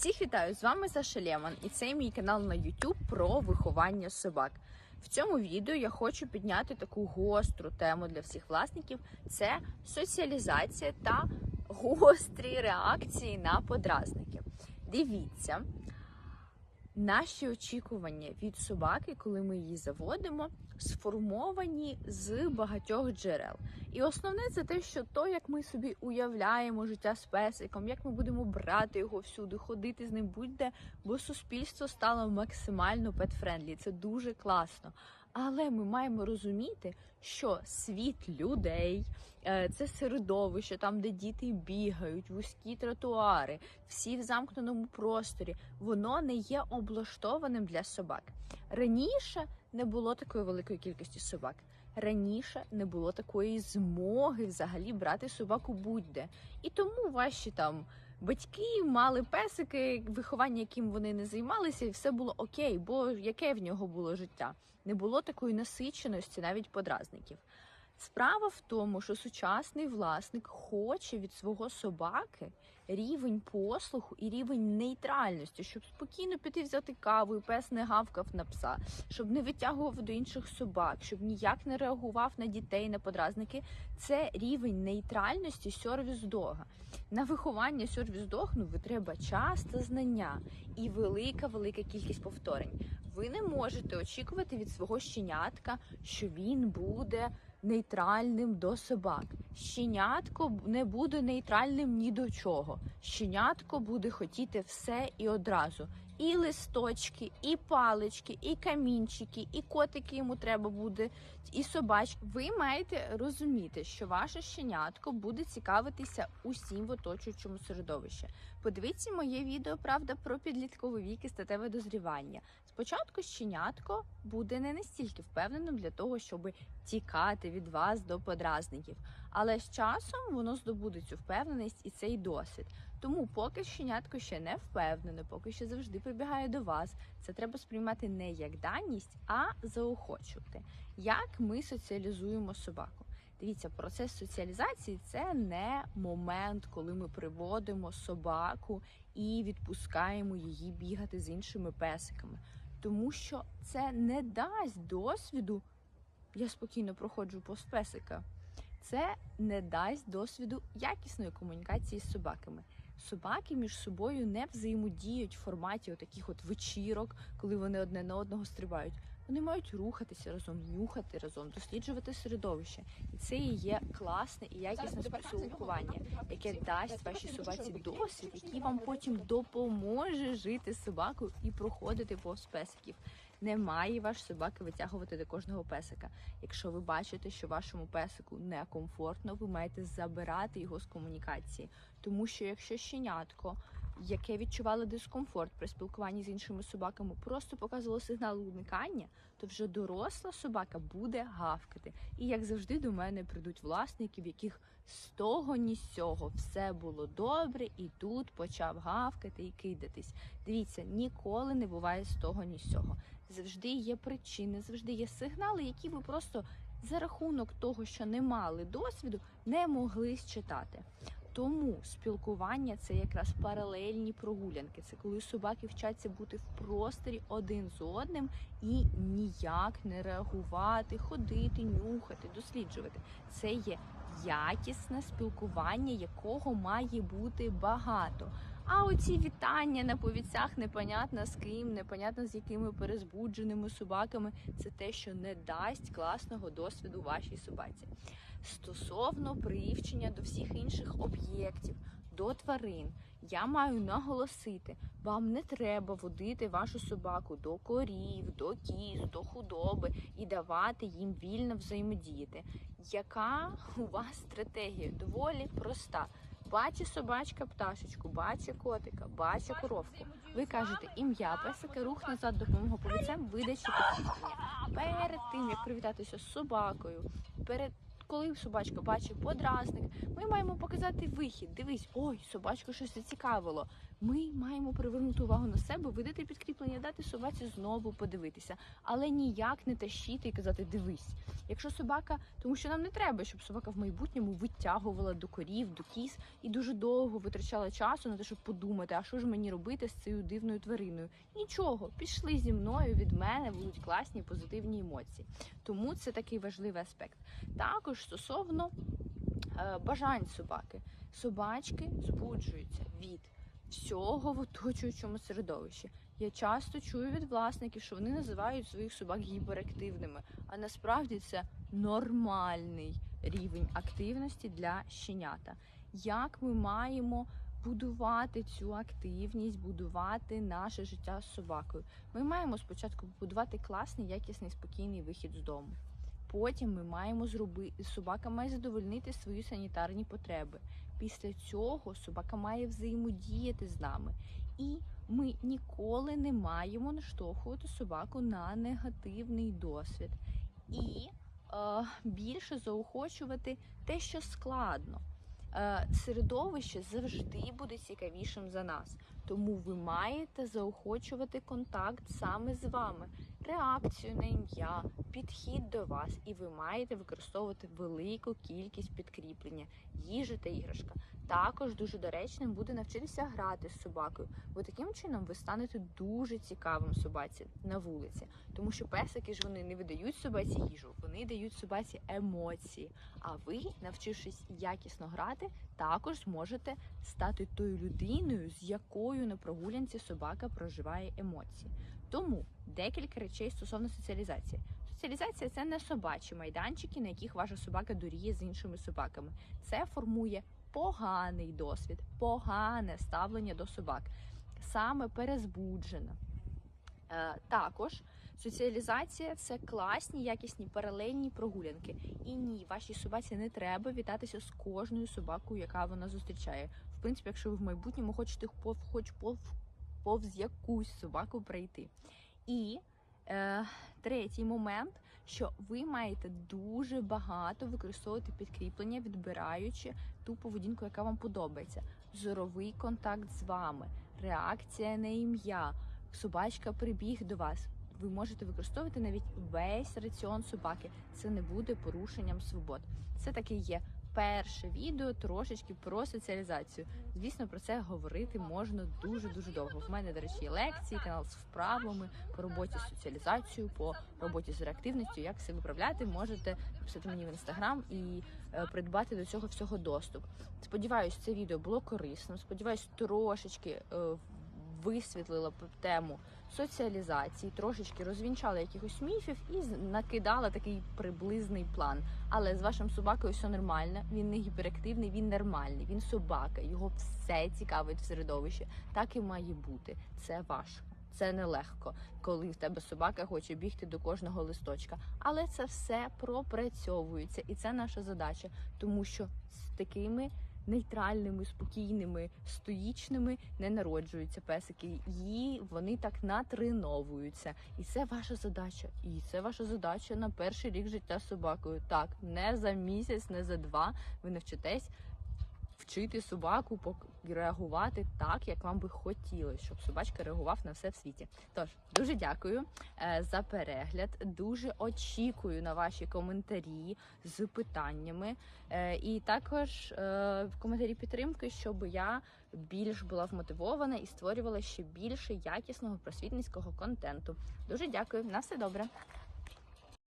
Всіх вітаю! З вами Саша Лєман і це мій канал на YouTube про виховання собак. В цьому відео я хочу підняти таку гостру тему для всіх власників: це соціалізація та гострі реакції на подразники. Дивіться, наші очікування від собаки, коли ми її заводимо, сформовані з багатьох джерел. І основне це те, що то, як ми собі уявляємо життя з песиком, як ми будемо брати його всюди, ходити з ним будь-де, бо суспільство стало максимально петфрендлі. Це дуже класно. Але ми маємо розуміти, що світ людей е, це середовище, там, де діти бігають, вузькі тротуари, всі в замкненому просторі, воно не є облаштованим для собак. Раніше не було такої великої кількості собак. Раніше не було такої змоги взагалі брати собаку будь-де. І тому ваші там батьки мали песики, виховання, яким вони не займалися, і все було окей, бо яке в нього було життя? Не було такої насиченості, навіть подразників. Справа в тому, що сучасний власник хоче від свого собаки рівень послуху і рівень нейтральності, щоб спокійно піти взяти каву, і пес не гавкав на пса, щоб не витягував до інших собак, щоб ніяк не реагував на дітей, на подразники. Це рівень нейтральності сервіс дога. На виховання сервіс дог ну, ви треба час та знання і велика велика кількість повторень. Ви не можете очікувати від свого щенятка, що він буде нейтральним до собак. Щенятко не буде нейтральним ні до чого. Щенятко буде хотіти все і одразу. І листочки, і палички, і камінчики, і котики йому треба буде, і собачки. Ви маєте розуміти, що ваше щенятко буде цікавитися усім в оточуючому середовищі. Подивіться моє відео, правда, про підлітковий вік і статеве дозрівання. Спочатку щенятко буде не настільки впевненим для того, щоб тікати від вас до подразників. Але з часом воно здобуде цю впевненість і цей досвід. Тому, поки щенятко ще не впевнене, поки що завжди прибігає до вас, це треба сприймати не як даність, а заохочувати. Як ми соціалізуємо собаку? Дивіться, процес соціалізації це не момент, коли ми приводимо собаку і відпускаємо її бігати з іншими песиками, тому що це не дасть досвіду. Я спокійно проходжу повз песика. Це не дасть досвіду якісної комунікації з собаками. Собаки між собою не взаємодіють в форматі таких от вечірок, коли вони одне на одного стрибають. Вони мають рухатися разом, нюхати разом, досліджувати середовище. І це і є класне і якісне спілкування, яке дасть вашій собаці досвід, який вам потім допоможе жити з собакою і проходити повз песиків. Не має ваш собака витягувати до кожного песика. Якщо ви бачите, що вашому песику некомфортно, ви маєте забирати його з комунікації. Тому що якщо щенятко, яке відчувало дискомфорт при спілкуванні з іншими собаками, просто показувало сигнал уникання, то вже доросла собака буде гавкати. І як завжди до мене прийдуть власники, в яких з того ні з цього все було добре, і тут почав гавкати і кидатись. Дивіться, ніколи не буває з того ні з цього. Завжди є причини, завжди є сигнали, які ви просто за рахунок того, що не мали досвіду, не могли считати. Тому спілкування це якраз паралельні прогулянки. Це коли собаки вчаться бути в просторі один з одним і ніяк не реагувати, ходити, нюхати, досліджувати. Це є якісне спілкування, якого має бути багато. А оці вітання на повіцях, непонятно з ким, непонятно з якими перезбудженими собаками, це те, що не дасть класного досвіду вашій собаці. Стосовно привчення до всіх інших об'єктів, до тварин, я маю наголосити, вам не треба водити вашу собаку до корів, до кіз, до худоби і давати їм вільно взаємодіяти. Яка у вас стратегія? Доволі проста. Бачить собачка пташечку, бачу котика, бачу коровку. Ви кажете ім'я песика, рух назад, допомога повіцем, видачі посвідчення. Перед тим як привітатися з собакою, перед коли собачка бачить подразник, ми маємо показати вихід. Дивись, ой, собачку щось зацікавило. Ми маємо привернути увагу на себе, видати підкріплення, дати собаці знову подивитися, але ніяк не тащити і казати дивись. Якщо собака, тому що нам не треба, щоб собака в майбутньому витягувала до корів, до кіз і дуже довго витрачала часу на те, щоб подумати, а що ж мені робити з цією дивною твариною. Нічого, пішли зі мною від мене, будуть класні позитивні емоції. Тому це такий важливий аспект. Також стосовно е, бажань собаки, собачки збуджуються від всього в оточуючому середовищі. Я часто чую від власників, що вони називають своїх собак гіперактивними, а насправді це нормальний рівень активності для щенята. Як ми маємо будувати цю активність, будувати наше життя з собакою? Ми маємо спочатку побудувати класний, якісний, спокійний вихід з дому. Потім ми маємо зробити собака має задовольнити свої санітарні потреби. Після цього собака має взаємодіяти з нами. І ми ніколи не маємо наштовхувати собаку на негативний досвід. І е, більше заохочувати те, що складно. Е, середовище завжди буде цікавішим за нас. Тому ви маєте заохочувати контакт саме з вами, реакцію на ім'я, підхід до вас, і ви маєте використовувати велику кількість підкріплення, їжа та іграшка. Також дуже доречним буде навчитися грати з собакою, бо таким чином ви станете дуже цікавим собаці на вулиці, тому що песики ж вони не видають собаці їжу, вони дають собаці емоції. А ви, навчившись якісно грати, також зможете стати тою людиною, з якою на прогулянці собака проживає емоції. Тому декілька речей стосовно соціалізації. Соціалізація це не собачі майданчики, на яких ваша собака доріє з іншими собаками. Це формує поганий досвід, погане ставлення до собак, саме перезбуджена. Е, також соціалізація це класні, якісні паралельні прогулянки. І ні, вашій собаці не треба вітатися з кожною собакою, яка вона зустрічає. В принципі, якщо ви в майбутньому хочете хоч пов, повз якусь собаку пройти. І е, третій момент, що ви маєте дуже багато використовувати підкріплення, відбираючи ту поведінку, яка вам подобається. Зоровий контакт з вами, реакція на ім'я, собачка прибіг до вас. Ви можете використовувати навіть весь раціон собаки. Це не буде порушенням свобод. Це таке є перше відео трошечки про соціалізацію. Звісно, про це говорити можна дуже дуже довго. В мене, до речі, є лекції, канал з вправами по роботі з соціалізацією, по роботі з реактивністю. Як себе виправляти, можете написати мені в інстаграм і е, придбати до цього всього доступ. Сподіваюсь, це відео було корисним. Сподіваюсь, трошечки е, висвітлила тему соціалізації, трошечки розвінчала якихось міфів і накидала такий приблизний план. Але з вашим собакою все нормально. Він не гіперактивний, він нормальний. Він собака. Його все цікавить в середовищі. Так і має бути. Це важко. Це нелегко, коли в тебе собака хоче бігти до кожного листочка. Але це все пропрацьовується, і це наша задача, тому що з такими нейтральними, спокійними, стоїчними не народжуються песики. І вони так натреновуються. І це ваша задача. І це ваша задача на перший рік життя собакою. Так, не за місяць, не за два. Ви навчитесь вчити собаку реагувати так, як вам би хотілося, щоб собачка реагував на все в світі. Тож дуже дякую е, за перегляд. Дуже очікую на ваші коментарі з питаннями. Е, і також е, коментарі підтримки, щоб я більш була вмотивована і створювала ще більше якісного просвітницького контенту. Дуже дякую. На все добре.